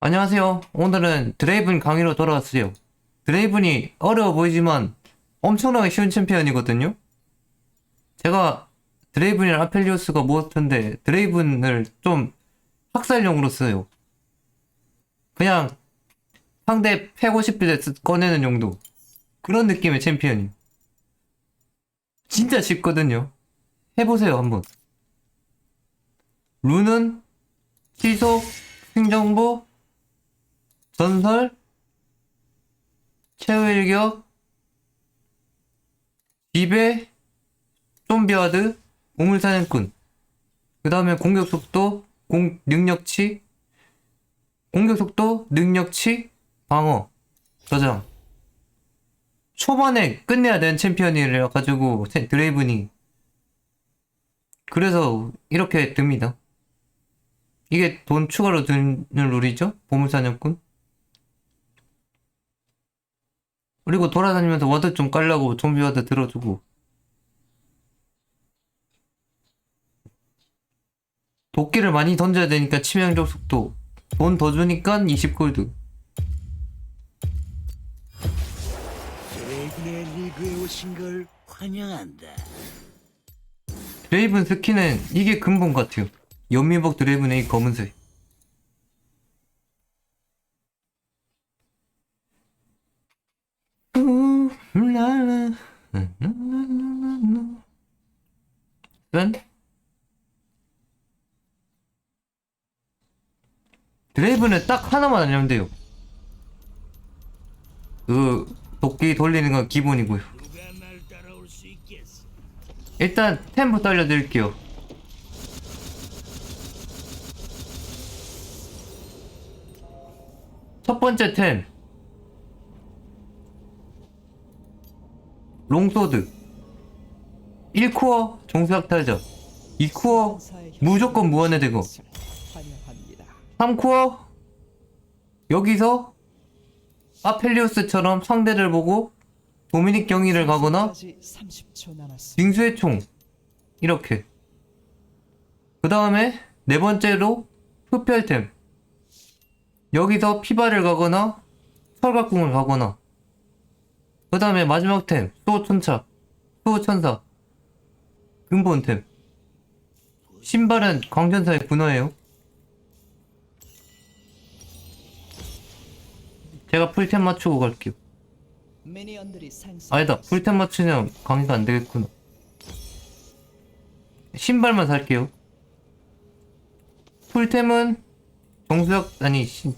안녕하세요. 오늘은 드레이븐 강의로 돌아왔어요. 드레이븐이 어려워 보이지만 엄청나게 쉬운 챔피언이거든요. 제가 드레이븐이랑 아펠리오스가 모았던데 드레이븐을 좀 학살용으로 써요. 그냥 상대 패고 싶을 때 쓰- 꺼내는 용도. 그런 느낌의 챔피언이에요. 진짜 쉽거든요. 해보세요, 한번. 룬은 시속, 행정보, 전설, 최후일격, 지배, 좀비와드, 우물사냥꾼. 그 다음에 공격속도, 공, 능력치, 공격속도, 능력치, 방어, 저장. 초반에 끝내야 되는 챔피언이라 가지고 체- 드레이븐이 그래서 이렇게 듭니다. 이게 돈 추가로 드는 룰이죠? 보물사냥꾼. 그리고 돌아다니면서 와드 좀 깔라고 좀비 와드 들어주고. 도끼를 많이 던져야 되니까 치명적 속도. 돈 더 주니까 20골드. 드레이븐의 리그에 오신 걸 환영한다. 드레이븐 스킨은 이게 근본 같아요. 연미복 드레이븐의 이 검은색. 짠. 드레이븐은 딱 하나만 알면 돼요. 그 도끼 돌리는 건 기본이고요. 일단 템부터 알려드릴게요. 첫 번째 템 롱소드 1코어 종수학탈자 2코어 무조건 무한의 환영합니다. 3코어 여기서 아펠리우스처럼 상대를 보고 도미닉 경위를 가거나 까지 30초 남았습니다. 빙수의 총. 이렇게. 그 다음에 네 번째로 흡혈템. 여기서 피바를 가거나 철갑궁을 가거나. 그 다음에 마지막 템. 수호천차 수호천사 근본템. 신발은 광전사의 분화예요. 제가 풀템 맞추고 갈게요. 아니다 풀템 맞추면 강의가 안 되겠구나. 신발만 살게요. 풀템은 정수약 아니 신.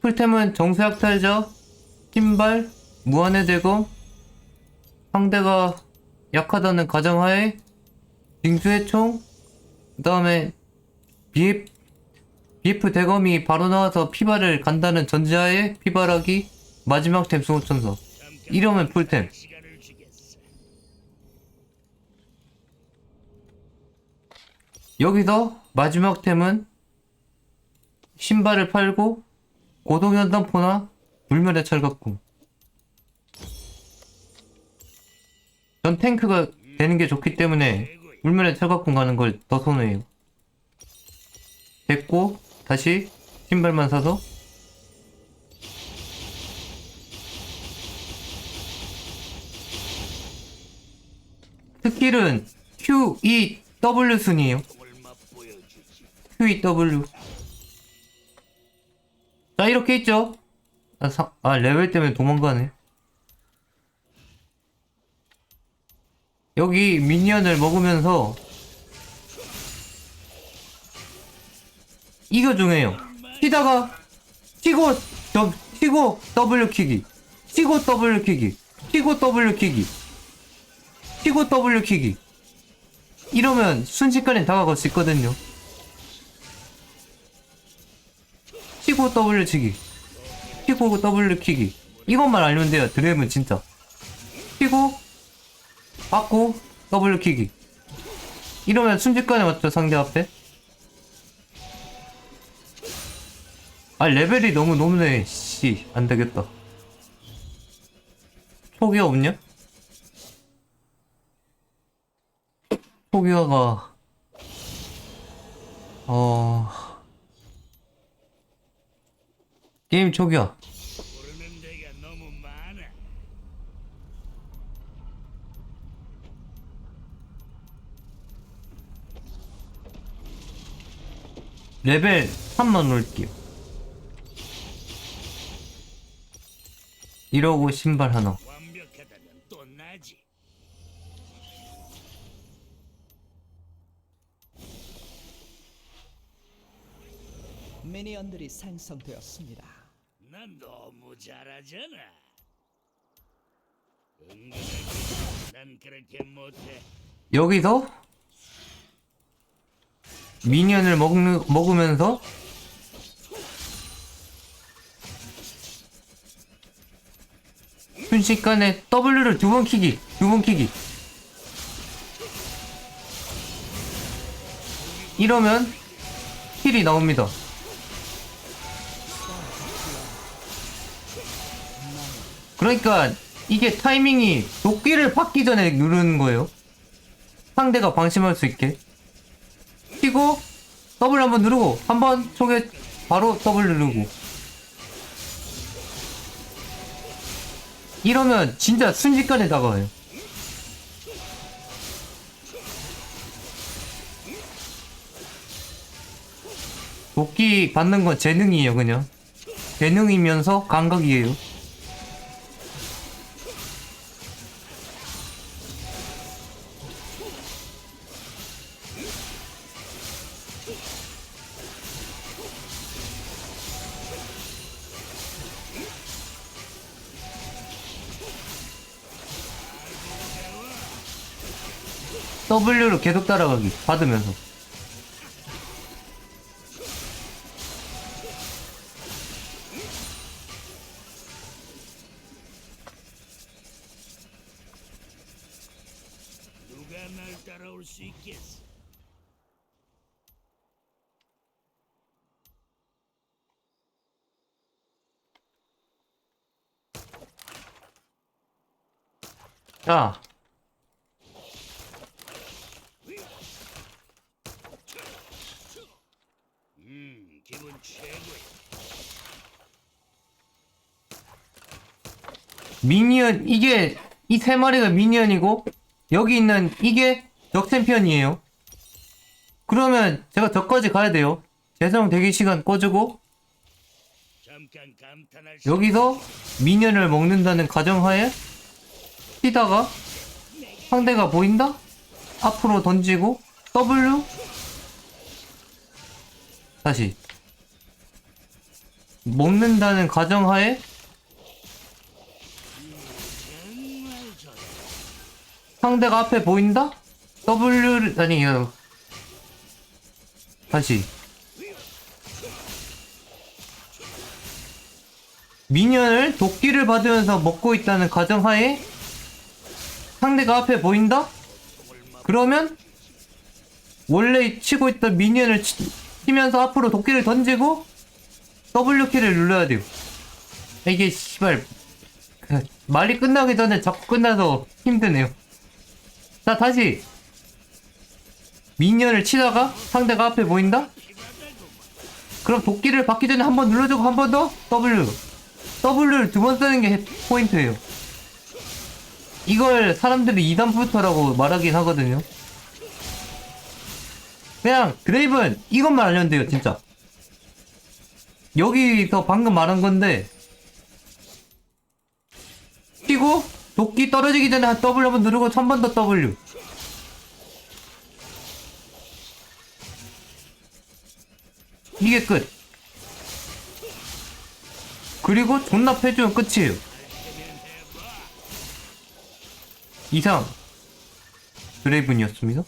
풀템은 정수약 탈자 신발 무한의 대검 상대가 약하다는 가정하에 빙수의 총 그 다음에 BF, BF 대검이 바로 나와서 피발을 간다는 전제하에 피발하기 마지막 템 수호천사 이러면 풀템. 여기서 마지막 템은 신발을 팔고 고동연단포나 불멸의 철갑궁 전 탱크가 되는 게 좋기 때문에 불멸의 철갑궁 가는 걸 더 선호해요. 됐고 다시 신발만 사서. 스킬은 Q, E, W 순이에요. 얼마 보여주지. QEW 자 이렇게 있죠? 아, 사- 아 레벨 때문에 도망가네 여기 미니언을 먹으면서 이거 중요해요. 치다가 치고 더, 치고 W 키기 치고 W 키기 치고 W 키기 치고 W 키기 이러면 순식간에 다가갈 수 있거든요. 치고 W 치기 치고 W 키기 이것만 알면 돼요 드래곤 진짜. 치고 받고 W 키기 이러면 순식간에 맞죠 상대 앞에 아 레벨이 너무 높네 씨 안되겠다 초기화 없냐? 초기화가 어... 게임 초기화. 모르는 데가 너무 많아. 레벨 3만 올게요. 이러고 신발 하나. 완벽하다면 또 나지. 미니언들이 생성되었습니다. 난 너무 잘하잖아. 은근히 난 그렇게 못해. 여기서 미니언을 먹는, 먹으면서 순식간에 W를 두 번 키기, 두 번 키기. 이러면 힐이 나옵니다. 그러니까 이게 타이밍이 도끼를 받기 전에 누르는 거예요. 상대가 방심할 수 있게. 키고 더블 한번 누르고 한 번 총에 바로 더블 누르고. 이러면 진짜 순식간에 다가와요. 도끼 받는 건 재능이에요, 그냥. 재능이면서 감각이에요. W로 계속 따라가기 받으면서 누가 날 따라올 수 있겠어? 자 미니언 이게 이 세 마리가 미니언이고 여기 있는 이게 적 챔피언이에요. 그러면 제가 저까지 가야 돼요. 재성 대기 시간 꺼주고 여기서 미니언을 먹는다는 가정하에 뛰다가 상대가 보인다? 앞으로 던지고 W? 다시. 먹는다는 가정하에 정말 좋다. 상대가 앞에 보인다? W 아니 이거 다시 미니언을 도끼를 받으면서 먹고 있다는 가정하에 상대가 앞에 보인다? 그러면 원래 치고 있던 미니언을 치, 치면서 앞으로 도끼를 던지고 W키를 눌러야 돼요 이게 씨발 그, 말이 끝나기 전에 자꾸 끝나서 힘드네요 자 다시. 미니언을 치다가 상대가 앞에 보인다? 그럼 도끼를 받기 전에 한 번 눌러주고 한 번 더? W. W를 두 번 쓰는 게 포인트예요. 이걸 사람들이 2단부터라고 말하긴 하거든요. 그냥 드레이븐 이것만 알면 돼요 진짜. 여기서 방금 말한 건데. 뛰고 도끼 떨어지기 전에 한 W 한번 누르고 한번더 W. 이게 끝. 그리고 존나 패주면 끝이에요. 이상. 드레이븐이었습니다.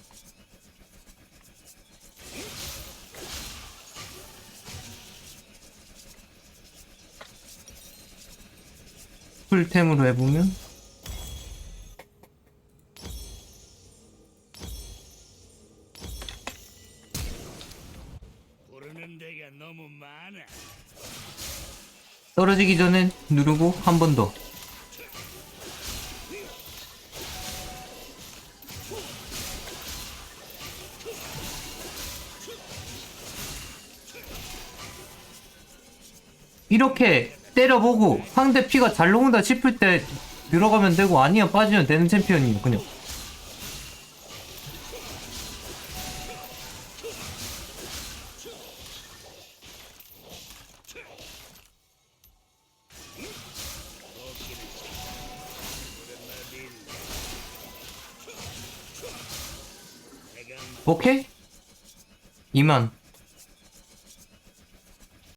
풀템으로 해보면 떨어지기 전에 누르고 한 번 더. 이렇게 때려보고 상대 피가 잘 녹는다 싶을 때 들어가면 되고 아니면 빠지면 되는 챔피언이에요 그냥 오케이? 2만